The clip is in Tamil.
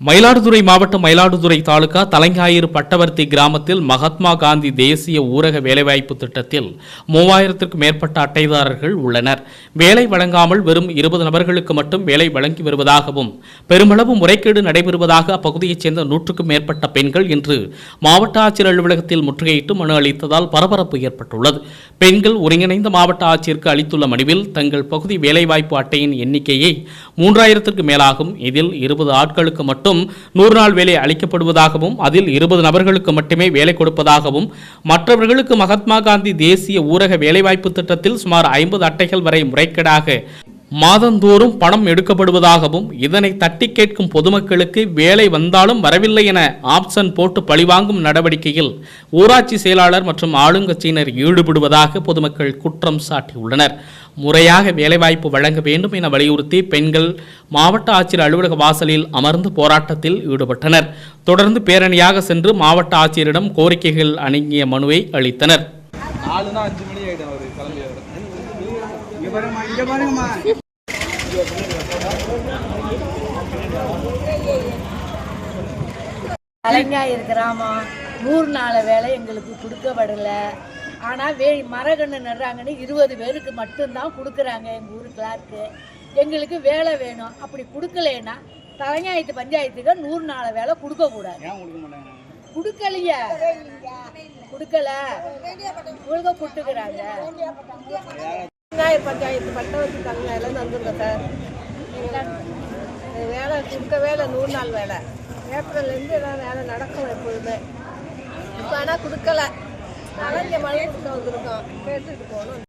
மயிலாடுதுறை மாவட்டம் மயிலாடுதுறை தாலுகா தலைஞாயிறு பட்டவர்த்தி கிராமத்தில் மகாத்மா காந்தி தேசிய ஊரக வேலைவாய்ப்பு திட்டத்தில் மூவாயிரத்திற்கும் மேற்பட்ட அட்டைதாரர்கள் உள்ளனர். வேலை வழங்காமல் வெறும் இருபது நபர்களுக்கு மட்டும் வேலை வழங்கி வருவதாகவும் பெருமளவு முறைகேடு நடைபெறுவதாக அப்பகுதியைச் சேர்ந்த நூற்றுக்கும் மேற்பட்ட பெண்கள் இன்று மாவட்ட ஆட்சியர் அலுவலகத்தில் முற்றுகையிட்டு மனு அளித்ததால் பரபரப்பு ஏற்பட்டுள்ளது. பெண்கள் ஒருங்கிணைந்த மாவட்ட ஆட்சியருக்கு அளித்துள்ள மனுவில் தங்கள் பகுதி வேலைவாய்ப்பு அட்டையின் எண்ணிக்கையை மூன்றாயிரத்திற்கு மேலாகும். இதில் இருபது ஆட்களுக்கு மட்டும் நூறு நாள் வேலை அளிக்கப்படுவதாகவும் அதில் இருபது நபர்களுக்கு மட்டுமே வேலை கொடுப்பதாகவும் மற்றவர்களுக்கு மகாத்மா காந்தி தேசிய ஊரக வேலைவாய்ப்பு திட்டத்தில் சுமார் ஐம்பது அட்டைகள் வரை முறைகேடாக மாதந்தோறும் பணம் எடுக்கப்படுவதாகவும் இதனை தட்டி கேட்கும் பொதுமக்களுக்கு வேலை வந்தாலும் வரவில்லை என ஆப்ஷன் போட்டு பழிவாங்கும் நடவடிக்கையில் ஊராட்சி செயலாளர் மற்றும் ஆளுங்கட்சியினர் ஈடுபடுவதாக பொதுமக்கள் குற்றம் சாட்டியுள்ளனர். முறையாக வேலைவாய்ப்பு வழங்க வேண்டும் என வலியுறுத்தி பெண்கள் மாவட்ட ஆட்சியர் அலுவலக வாசலில் அமர்ந்து போராட்டத்தில் ஈடுபட்டனர். தொடர்ந்து பேரணியாக சென்று மாவட்ட ஆட்சியரிடம் கோரிக்கைகள் அணுகிய மனுவை அளித்தனர். நாலுனா பாருங்கம்மா பாருங்கம்மா கிராமம் நூறு நாள் வேலை எங்களுக்கு கொடுக்கப்படல. ஆனால் வே மரக்கன்று நடுறாங்கன்னு இருபது பேருக்கு மட்டும்தான் கொடுக்குறாங்க எங்கள் ஊர் கிளார்க்கு எங்களுக்கு வேலை வேணும். அப்படி கொடுக்கலன்னா தலைஞாயிற்று பஞ்சாயத்துக்கு நூறு நாள் வேலை கொடுக்கக்கூடாது. ஏன் கொடுக்க மாட்டாங்க? கொடுக்கலையே. கொடுக்கல. கொடுக்க கொடுத்துக்கிறாங்க. பஞ்சாயத்து பஞ்சாயத்து பட்டவத்தி தலைமையிலேருந்து வந்திருக்கோம் சார். வேலை கொடுக்க வேலை நூறு நாள் வேலை. ஏப்ரல்லேருந்து எல்லாம் வேலை நடக்கும் எப்பொழுதுமே. இப்போ ஆனால் கொடுக்கல. நாங்கள் இங்கே மழை வந்திருக்கோம். கேட்டுட்டு போகணும்.